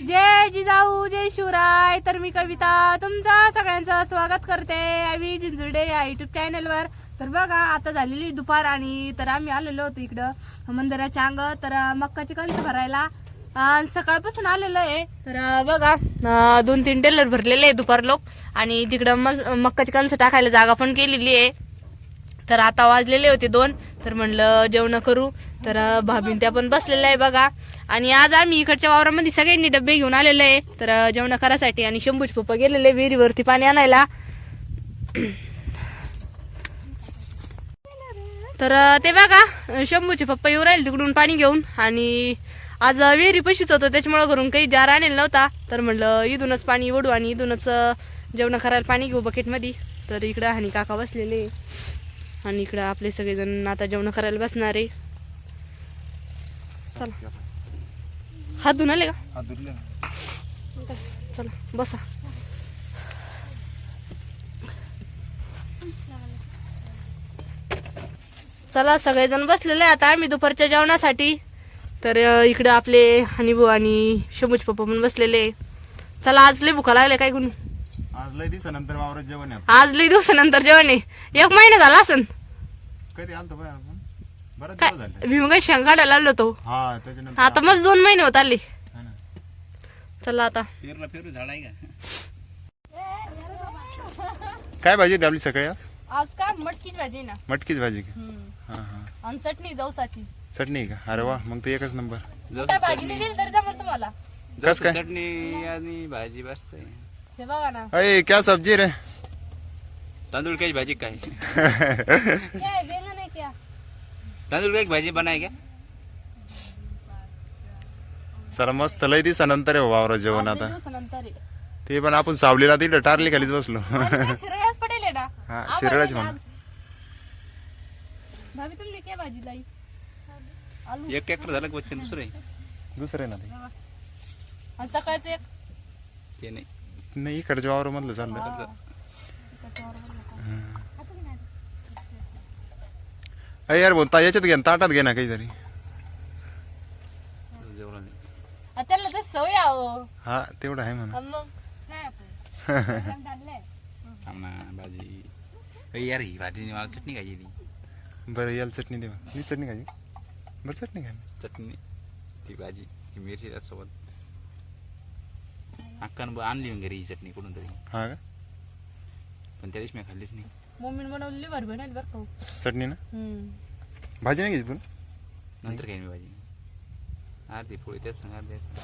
जय जिजाऊ जय शिवराय. तर मी कविता तुमचं सगळ्यांचं स्वागत करते. आम्ही जिंजुर्डे या युट्यूब चॅनलवर तर बघा आता झालेली दुपार आणि तर आम्ही आलेलो होतो इकडं मंदिराच्या अंग. तर मक्काची कणस भरायला. सकाळपासून आलेलो आहे. तर बघा दोन तीन टेलर भरलेले आहे दुपार लोक. आणि तिकडं मग मक्काची कणसं टाकायला जागा पण केलेली आहे. तर आता वाजलेले होते दोन. तर म्हणलं जेवण करू. तर भाभी त्या पण बसलेल्या आहे बघा. आणि आज आम्ही इकडच्या वावरामध्ये सगळ्यांनी डबे घेऊन आलेले आहे. तर जेवण करायसाठी आणि शंभूज पप्पा गेलेले विहिरीवरती पाणी आणायला. तर ते बघा शंभूचे पप्पा येऊ राहील तिकडून पाणी घेऊन. आणि आज विहिरी पशीच होतं त्याच्यामुळं घरून काही जार आणलेला नव्हता. तर म्हणलं इथूनच पाणी ओढू आणि इथूनच जेवण करायला पाणी घेऊ बकेटमध्ये तर इकडं हानी काका बसलेले. आणि इकडं आपले सगळेजण आता जेवण करायला बसणार आहे. चला. हात धुवून आले का चला बसा. चला सगळेजण बसलेले आता आम्ही दुपारच्या जेवणासाठी. तर इकडे आपले हनीबू आणि शंभूज पप्पा पण बसलेले. चला आज लय भुका लागले काय गुण? आज लय दिवसानंतर वावरात जेवण आहे. आज लय दिवसानंतर जेवण आहे. एक महिना झाला असन. कधी आलतो बाय आपण? बरं काय? दिवस झाले. मी मग शेंग काढायला आलो हा त्याच्यानंतर आता मग दोन महिने होत आले. हा ना. चला आता. पेरला पेरू झाड आहे का? काय भाजी होती आपली सकाळी आज? आज का मटकीच भाजी ना. मटकीच भाजी का? हा हा. आणि चटणी जवसाची. चटणी का? अरे वा मग ते एकच नंबर. भाजी नाही दिली तरी जमत तुम्हाला. कस काय? चटणी आणि भाजी बसते हे बघा ना. अय क्या सब्जी रे? तांदूळ काही भाजी काय काय बेंगन आहे क्या? तांदूळ काही भाजी बनाय का सर मस्त लय दिवसानंतर आहे वावरात जेवण आज लय आता आहे. ते पण आपण सावलीला दिलं टारली खालीच बसलो. अरे शिराळ्याच पटेल आहे ना. हा, आभाळ शिराळ्याच आहे ना. म्हणा. आज. भाभी तुमने क्या भाजी लाई आलू. एक ट्रॅक्टर झालं का बच्चन? दुसरं आहे. दुसरं आहे ना ते. आणि सकाळचं एक? ते नाही. नाही इकडच्या वावर मधलं चाललं अय यार बोलता याच्यात घे ना, ताटात घे ना काहीतरी. जेवढं नाही. आ, त्याला तर सवय आहो हा तेवढं आहे म्हणा. मग? नाही आपण थांब ना भाजी. अय यार ही भाजी मला चटणी खायची ती. बरं याला चटणी देवा मी चटणी खायची? बरं चटणी खा चटणी ती भाजी ती मिरची त्याच्यासोबत अक्कानं ब- आणली घरी ही चटणी कुठून तरी हा का पण त्या दिवशी मी खाल्लीच नाही मम्मीने बनवलेली भर बनवली बरं का हो. चटणी ना हम्म. भाजी नाही घ्यायची तुला नंतर खाईन मी भाजी अर्धी पोळी त्याच सांग अर्धी सांग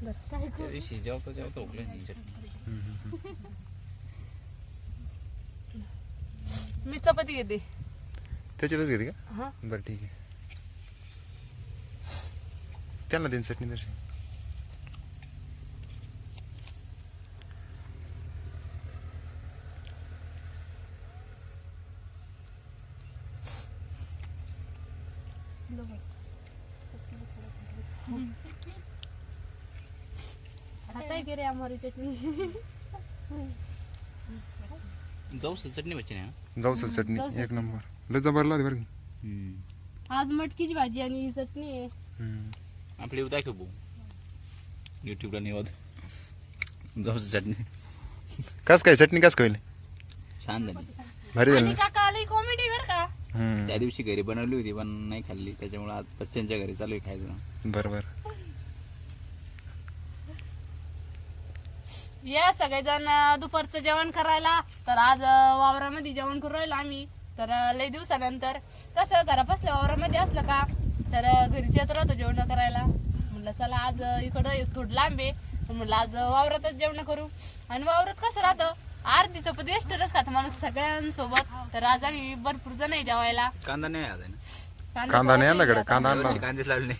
त्या दिवशी जेवता जेवता उकलं नाही ही चटणी मी चपाती घेते त्याच्यातच घेते का हा बरं ठीक आहे त्यांना देईन चटणी तशी आता ही रे हमारी चटनी जाऊ चटणी बच्ची नाही चटणी एक नंबर लय जबरला होती बरं की. आज मटकीची भाजी आणि ही चटणी आहे हम्म. आपले उद्या दाखव भाऊ युट्यूबला निवाद जाऊ चटणी. कस काय? चटणी कस काय छान झाली. भारी झाली आणि काका आली कॉमेडी बर का? हम्म. त्या दिवशी घरी बनवली होती पण नाही खाल्ली. त्याच्यामुळे आज बच्चांच्या घरी चालू आहे खायचं. बरं बरं या सगळेजण अं, दुपारचं जेवण करायला. तर आज अं, वावरामध्ये जेवण करू राहिलो आम्ही. तर अं, लय दिवसानंतर. कसं घरापासल्या वावरामध्ये असलं का? तर घरीच येत राहतो जेवण करायला. म्हणलं चला आज इकडं एक थोडं लांब आहे. म्हणलं आज वावरातच जेवण करू. आणि वावरात कसं राहतं अर्धी चपाती एक्स्ट्राच खात माणूस सगळ्यांसोबत. तर आज आम्ही भरपूर जण आहे जेवायला. कांदा नाही आज आहे ना? कांदा नाही सोयाबीन कांदा आणला. कांदेच लावले नाही.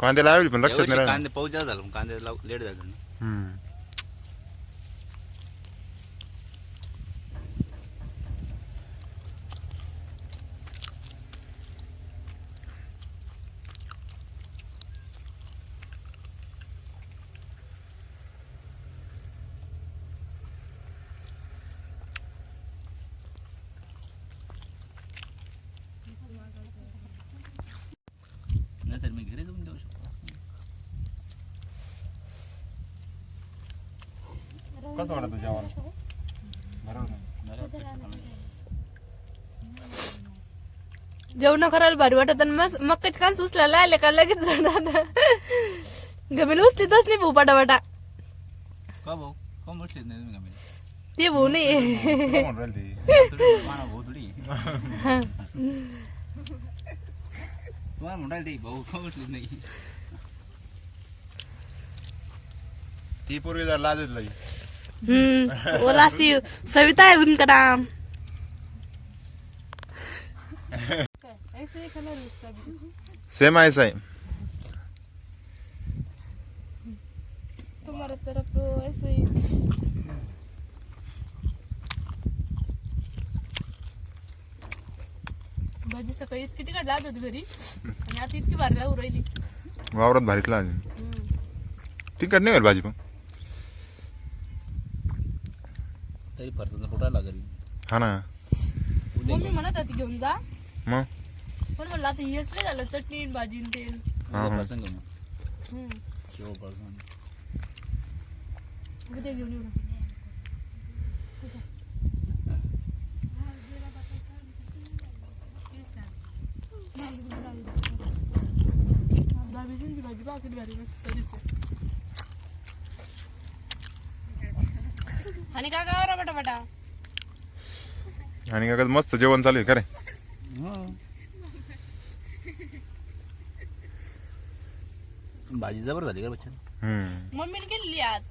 कांदे लावली पण लक्षात नाही. कांदे पाऊस झाला कांदे लेट झालं कसं वाटत तुझ्या बरोबर जेवण करायला भारी वाटत आणि मग मक्काच कान सुचलेला आले का लगेच जाणार? गमीला उचलीतच नाही भाऊ पटापटा. का भाऊ? कोण नाही तुम्ही गमेल ते भाऊ नाही. भाऊ थोडी. तुम्हाला ते भाऊ कोण नाही? ती पूर्वी जर लाजत लई. हम्म. ओला सी सविता है उनका नाम सेम ऐसा तुम्हारे तरफ तो ऐसे ही भाजी सकाळी इतकी तिकट लागत होती घरी आणि आता इतकी भारी लागू राहिली. वावरात भारीत लाज तिकट नाही होईल भाजी पण. तरी फरसाचा फुटायला घरी हा ना मम्मी म्हणत होती घेऊन जा मग पण म्हणलं आता हेच नाही झालं चटणी आणि भाजी आणि तेल हा, हा. फरसन घेऊ मग हम्म. शेव फरसन उद्या घेऊन येऊ ना. भाजी बघा किती भारी मस्त दिसते. आणि काय बटा बटा आणि काय मस्त जेवण चालू आहे खरे भाजी जबर झाली का बच्चन? हम्म. मम्मीने केलेली आज.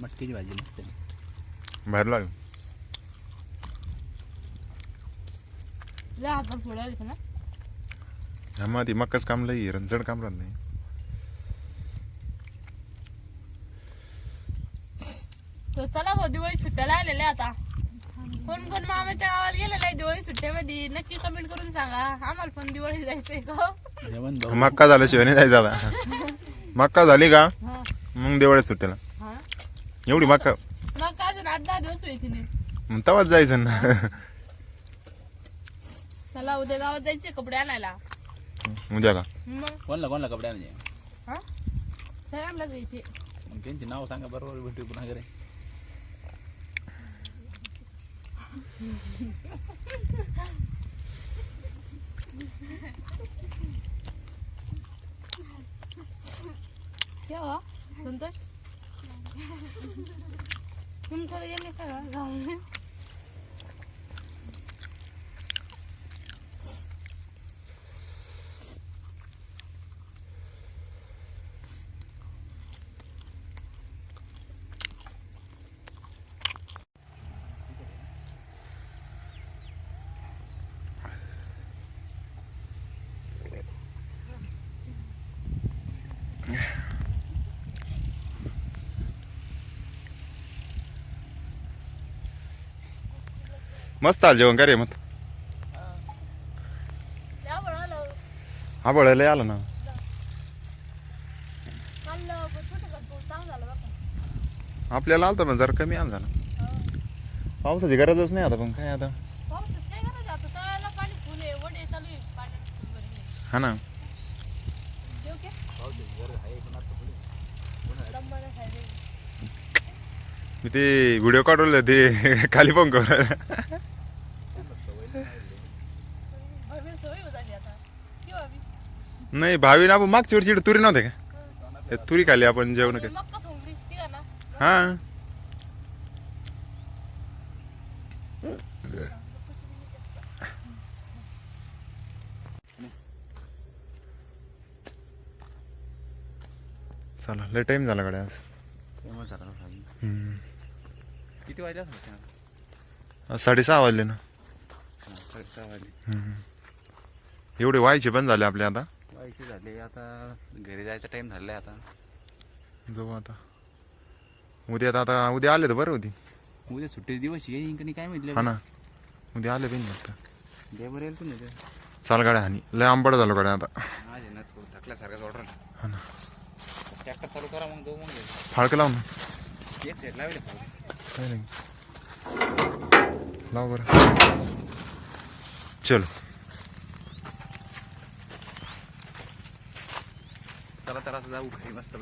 मटकीची भाजी मस्त आहे. बाहेर लागेल लय ना. मग ती मक्काच काम लई रंजड काम राहत नाही तर चला भाऊ दिवाळी सुट्ट्याला आलेले आता. कोण कोण मामाच्या गावाला गेलेला आहे दिवाळी सुट्ट्यामध्ये. नक्की कमेंट करून सांगा. आम्हाला पण दिवाळी जायचंय का जेवण भाऊ. मक्का झाल्याशिवाय नाही जायचं आता. मक्का झाली का? हा. मग दिवाळी सुट्ट्याला हा? एवढी मक्का. मग काय अजून आठ दहा दिवस व्हायची नाही? मग तवाच जायचं ना. चला उद्या गावात जायचे कपडे आणायला. उद्या का? मग? कोणला कोणला कपडे आणायचे? हा? सगळ्यांना जायचे. मग त्यांचे नाव सांगा बरोबर भेटू पुन्हा घरी. केव्हा संतोष तुमचं येणे का गावाला मस्त आलं जेवण का रे मग हा बळायला आलं ना. आपल्याला आलं पण जरा कमी आलं का पावसाची गरजच नाही आता पण काय आता? पावसात काय करायचं आता तळ्याला पाणी फुल आहे वडे चालू आहे पाण्यात फुल भरले हा ना जेव के दमबाला खायला मी ते व्हिडिओ काढवलं ते खाली पण कर नाही भावी ना आपण मागच्या वर्षी तुरी नव्हते का? तुरी खाली आपण जेवण काय का हा. चला लय टाइम झाला कडे आज तेव्हा झाला भाजी हम्म. किती वाजले असं आज साडेसहा वाजले ना. साडेसहा वाजले. एवढे व्हायचे पण झाले आपले आता. व्हायचे झाले. आता घरी जायचा टाइम झालाय आता. जाऊ आता. उद्या आता आता उद्या आले तर बरं होती. उद्या सुट्टी दिवस येईन का नाही काय हा ना. उद्या आले पाहिजे आता. दे बरं येईल पण नाही चाल गाड्या हानी. लय आंबट झालो गाड्या आता. आज आहे ना थोडं थकल्यासारखाच ऑर्डर हा ना. ट्रॅक्टर चालू करा मग जाऊ मग. फाळकं लाव ना एक सेट लावले काय नाही. लाव बरं. चलो. चला तर आता जाऊ घरी मस्त